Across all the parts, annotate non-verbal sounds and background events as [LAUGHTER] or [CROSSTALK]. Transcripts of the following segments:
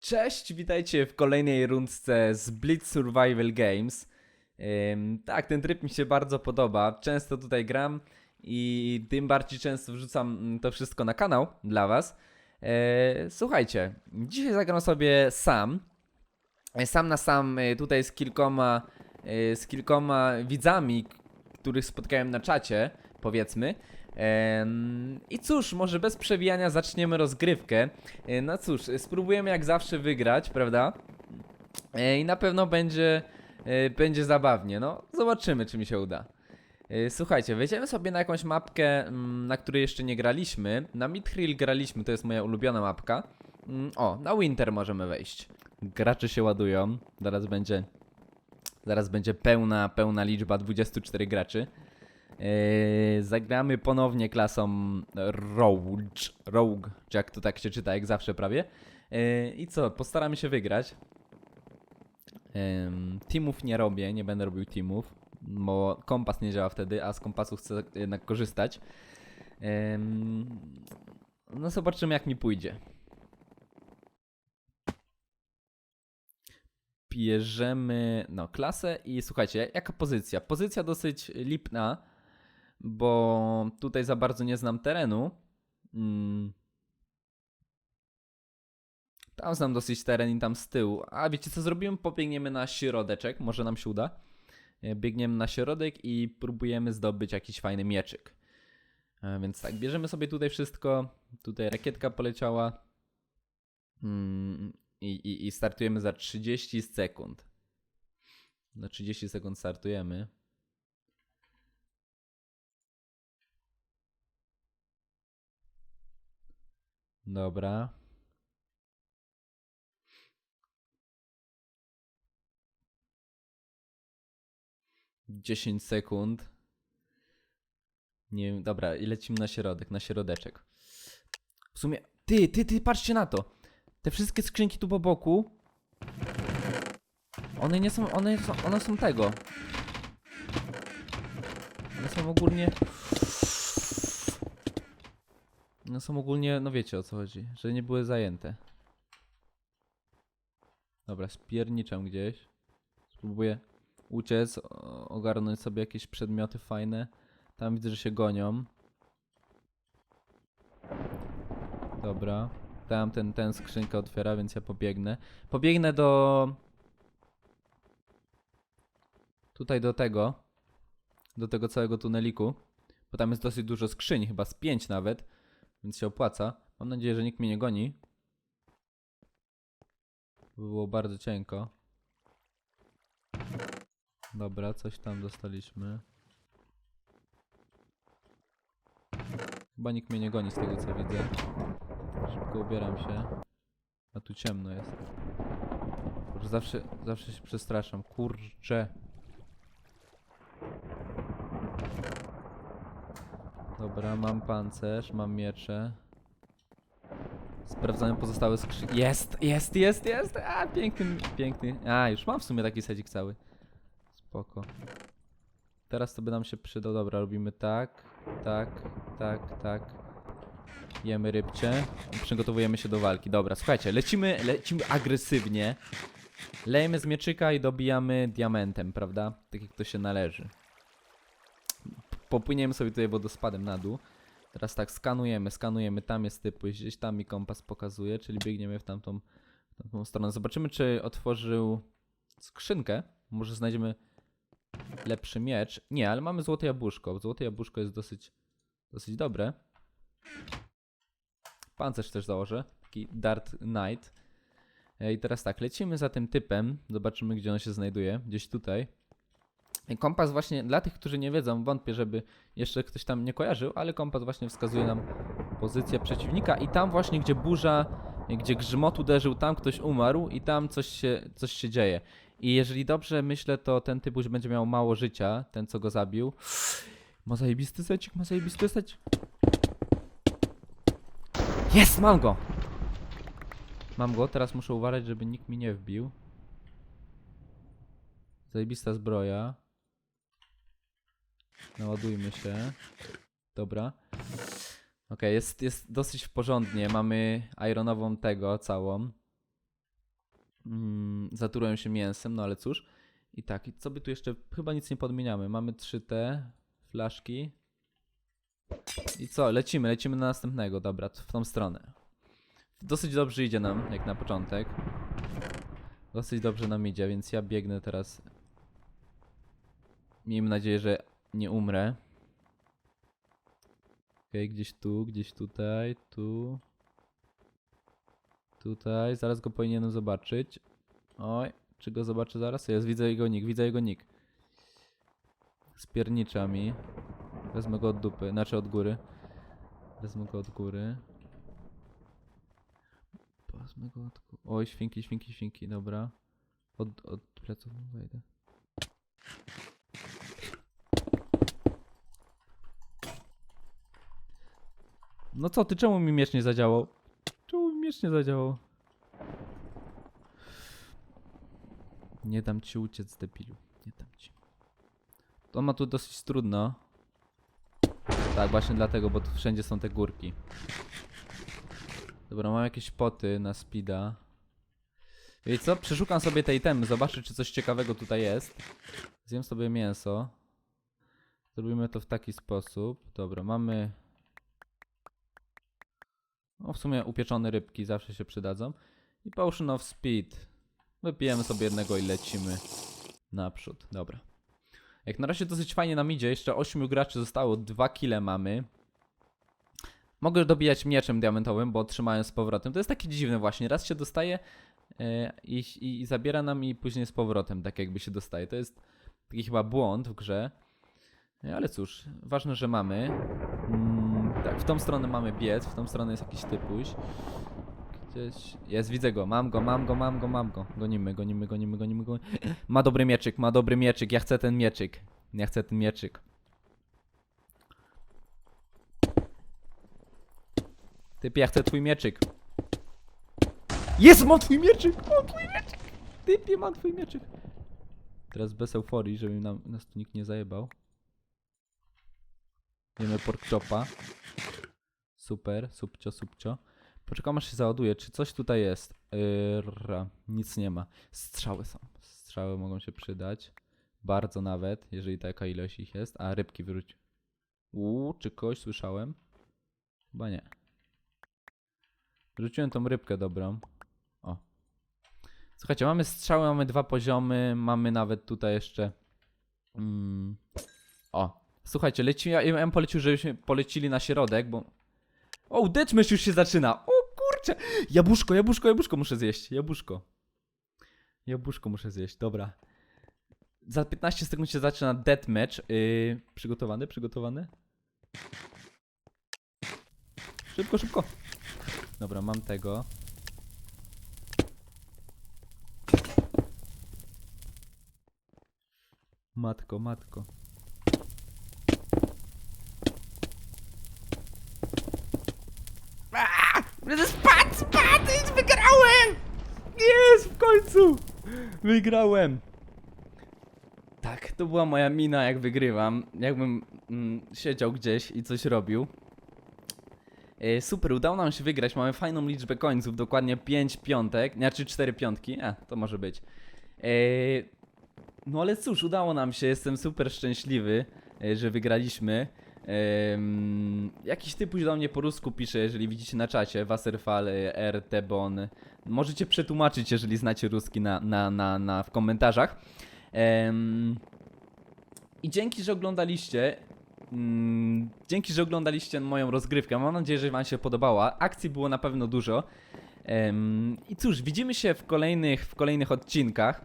Cześć, witajcie w kolejnej rundce z Blitz Survival Games. Tak, ten tryb mi się bardzo podoba. Często tutaj gram i tym bardziej często wrzucam mm, to wszystko na kanał dla Was. E, słuchajcie, dzisiaj zagram sobie sam. E, Sam na sam e, tutaj z kilkoma, z kilkoma widzami, których spotkałem na czacie, powiedzmy. I cóż, może bez przewijania zaczniemy rozgrywkę. E, No cóż, spróbujemy jak zawsze wygrać, prawda? E, I na pewno będzie, e, będzie zabawnie. No, zobaczymy, czy mi się uda. Słuchajcie, wejdziemy sobie na jakąś mapkę, mm, na której jeszcze nie graliśmy. Na Midhill graliśmy, to jest moja ulubiona mapka. Mm, O, na Winter możemy wejść. Gracze się ładują. Zaraz będzie. Zaraz będzie pełna, pełna liczba 24 graczy. Yy, zagramy ponownie klasą Rogue, Rogue, czy jak to tak się czyta, jak zawsze prawie. Yy, I co, postaramy się wygrać. Teamów nie robię, nie będę robił teamów, bo kompas nie działa wtedy, a z kompasu chcę jednak korzystać. No zobaczymy jak mi pójdzie. Bierzemy no, klasę i słuchajcie, jaka pozycja? Pozycja dosyć lipna, bo tutaj za bardzo nie znam terenu. Mm. Tam znam dosyć teren i tam z tyłu. A wiecie co zrobimy? Pobiegniemy na środeczek, może nam się uda. E, Biegniemy na środek i próbujemy zdobyć jakiś fajny mieczyk. E, Więc tak, bierzemy sobie tutaj wszystko. Tutaj rakietka poleciała. Mm, i, i, I startujemy za 30 sekund. Na 30 sekund startujemy. Dobra. Dziesięć sekund. Nie wiem, dobra, i lecimy na środek, na środeczek. W sumie, ty, ty, ty, patrzcie na to. Te wszystkie skrzynki tu po boku. One nie są, one są, one są tego. One są ogólnie. One są ogólnie, no wiecie o co chodzi, że nie były zajęte. Dobra, spierniczam gdzieś. Spróbuję uciec, ogarnąć sobie jakieś przedmioty fajne. Tam widzę, że się gonią. Dobra. Tam ten, ten skrzynkę otwiera, więc ja pobiegnę. Pobiegnę do... Tutaj do tego. Do tego całego tuneliku. Bo tam jest dosyć dużo skrzyń, chyba z pięć nawet. Więc się opłaca. Mam nadzieję, że nikt mnie nie goni. By było bardzo cienko. Dobra, coś tam dostaliśmy. Chyba nikt mnie nie goni z tego co widzę. Szybko ubieram się. A tu ciemno jest. Zawsze, zawsze się przestraszam. Kurczę. Dobra, mam pancerz, mam miecze. Sprawdzamy pozostałe skrzynki. Jest, jest, jest, jest! A, piękny, piękny. A, już mam w sumie taki sedzik cały. Spoko. Teraz to by nam się przydał. Dobra, robimy tak, tak, tak, tak. Jemy rybcie przygotowujemy się do walki. Dobra, słuchajcie, lecimy, lecimy agresywnie. Lejemy z mieczyka i dobijamy diamentem, prawda? Tak jak to się należy. Popłyniemy sobie tutaj wodospadem na dół. Teraz tak, skanujemy, skanujemy, tam jest typ, gdzieś tam mi kompas pokazuje, czyli biegniemy w tamtą, w tamtą stronę. Zobaczymy, czy otworzył skrzynkę. Może znajdziemy lepszy miecz. Nie, ale mamy złote jabłuszko. Złote jabłuszko jest dosyć, dosyć dobre. Pancerz też założę. Taki Dart Knight. E, I teraz tak, lecimy za tym typem. Zobaczymy, gdzie on się znajduje. Gdzieś tutaj. Kompas właśnie, dla tych, którzy nie wiedzą, wątpię, żeby jeszcze ktoś tam nie kojarzył, ale kompas właśnie wskazuje nam pozycję przeciwnika i tam właśnie, gdzie burza, gdzie grzmot uderzył, tam ktoś umarł i tam coś się, coś się dzieje. I jeżeli dobrze myślę, to ten typ już będzie miał mało życia, ten co go zabił. Ma zajebisty secik, ma zajebisty secik. Jest, mam go! Mam go, teraz muszę uważać, żeby nikt mi nie wbił. Zajebista zbroja. Naładujmy się. Dobra. Okej, jest, jest dosyć porządnie. Mamy ironową tego całą. mm, zaturują się mięsem, no ale cóż. I tak, i co by tu jeszcze, chyba nic nie podmieniamy. Mamy trzy te flaszki. I co, lecimy, lecimy na następnego, dobra, w tą stronę. Dosyć dobrze idzie nam, jak na początek. Dosyć dobrze nam idzie, więc ja biegnę teraz. Miejmy nadzieję, że nie umrę. Okej, gdzieś tu, gdzieś tutaj, tu. Tutaj, zaraz go powinienem zobaczyć. Oj, czy go zobaczę zaraz? Jest, widzę jego nick, widzę jego nick. Spiernicza mi. Wezmę go od dupy, znaczy od góry. Wezmę go od góry. Wezmę go od góry. Oj, świnki, świnki, świnki, dobra. Od, od pleców wejdę. No co ty, czemu mi miecz nie zadziałał? Czemu mi miecz nie zadziałał? Nie dam ci uciec, debilu. Nie dam ci. To ma tu dosyć trudno. Tak, właśnie dlatego, bo tu wszędzie są te górki. Dobra, mam jakieś poty na speeda. Wiecie co? Przeszukam sobie te itemy, zobaczę czy coś ciekawego tutaj jest. Zjem sobie mięso. Zrobimy to w taki sposób. Dobra, mamy... No w sumie upieczone rybki zawsze się przydadzą. I potion of speed. Wypijemy sobie jednego i lecimy naprzód. Dobra. Jak na razie dosyć fajnie nam idzie. Jeszcze 8 graczy zostało. 2 kile mamy. Mogę dobijać mieczem diamentowym, bo trzymają z powrotem. To jest takie dziwne właśnie. Raz się dostaje e, i, i, i zabiera nam i później z powrotem, tak jakby się dostaje. To jest taki chyba błąd w grze. E, Ale cóż, ważne, że mamy. Mm, tak, w tą stronę mamy biec, w tą stronę jest jakiś typuś. Gdzieś. Jest, widzę go, mam go, mam go, mam go, mam go. Gonimy, gonimy, gonimy, gonimy, gonimy. [GASPS] Ma dobry mieczyk, ma dobry mieczyk, ja chcę ten mieczyk. Ja chcę ten mieczyk. Typie, ja chcę twój mieczyk. Jest, mam twój mieczyk! Mam twój mieczyk! Typie, mam twój mieczyk. Teraz bez euforii, żeby nam, nas tu nikt nie zajebał. Wiemy pork chopa. Super, subcio, subcio. Poczekam aż się załaduje, czy coś tutaj jest. Yy, nic nie ma. Strzały są. Strzały mogą się przydać. Bardzo nawet, jeżeli taka ilość ich jest. A rybki wyrzuć. Uuu, czy kogoś słyszałem? Chyba nie. Wrzuciłem tą rybkę dobrą. O. Słuchajcie, mamy strzały, mamy dwa poziomy, mamy nawet tutaj jeszcze. Mm, o. Słuchajcie, leci, ja ja bym polecił, żebyśmy polecili na środek, bo. O, deathmatch już się zaczyna! O kurczę! Jabłuszko, jabłuszko, jabłuszko muszę zjeść. Jabłuszko. Jabłuszko muszę zjeść, dobra. Za 15 sekund się zaczyna deathmatch. Yy, przygotowany, przygotowany? Szybko, szybko. Dobra, mam tego. Matko, matko. Spadł, spadł! Wygrałem! Jest, w końcu! Wygrałem! Tak, to była moja mina, jak wygrywam. Jakbym mm, siedział gdzieś i coś robił. E, super, udało nam się wygrać. Mamy fajną liczbę końców, dokładnie 5 piątek, znaczy 4 piątki. A, to może być. E, no ale cóż, udało nam się. Jestem super szczęśliwy, e, że wygraliśmy. Em, jakiś typuś do mnie po rusku pisze, jeżeli widzicie na czacie, Wasserfall, e, RT Bon. Możecie przetłumaczyć, jeżeli znacie ruski na, na, na, na, w komentarzach. Em, I dzięki, że oglądaliście. Mm, dzięki, że oglądaliście moją rozgrywkę. Mam nadzieję, że Wam się podobała. Akcji było na pewno dużo. I cóż, widzimy się w kolejnych, w kolejnych odcinkach.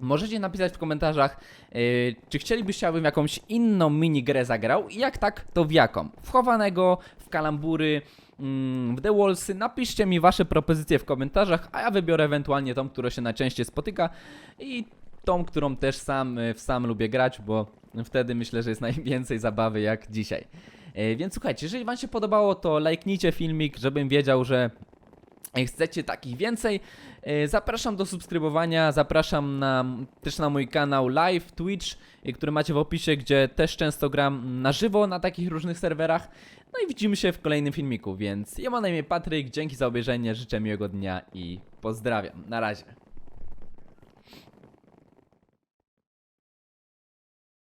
Możecie napisać w komentarzach, yy, czy chcielibyście, abym jakąś inną minigrę zagrał i jak tak, to w jaką? W chowanego, w kalambury, mm, w The Wallsy. Napiszcie mi wasze propozycje w komentarzach, a ja wybiorę ewentualnie tą, która się najczęściej spotyka i tą, którą też sam, y, w sam lubię grać, bo wtedy myślę, że jest [LAUGHS] najwięcej zabawy jak dzisiaj. Yy, więc słuchajcie, jeżeli wam się podobało, to lajknijcie filmik, żebym wiedział, że chcecie takich więcej, e, zapraszam do subskrybowania, zapraszam na, też na mój kanał live Twitch, e, który macie w opisie, gdzie też często gram na żywo na takich różnych serwerach. No i widzimy się w kolejnym filmiku, więc ja mam na imię Patryk, dzięki za obejrzenie, życzę miłego dnia i pozdrawiam. Na razie.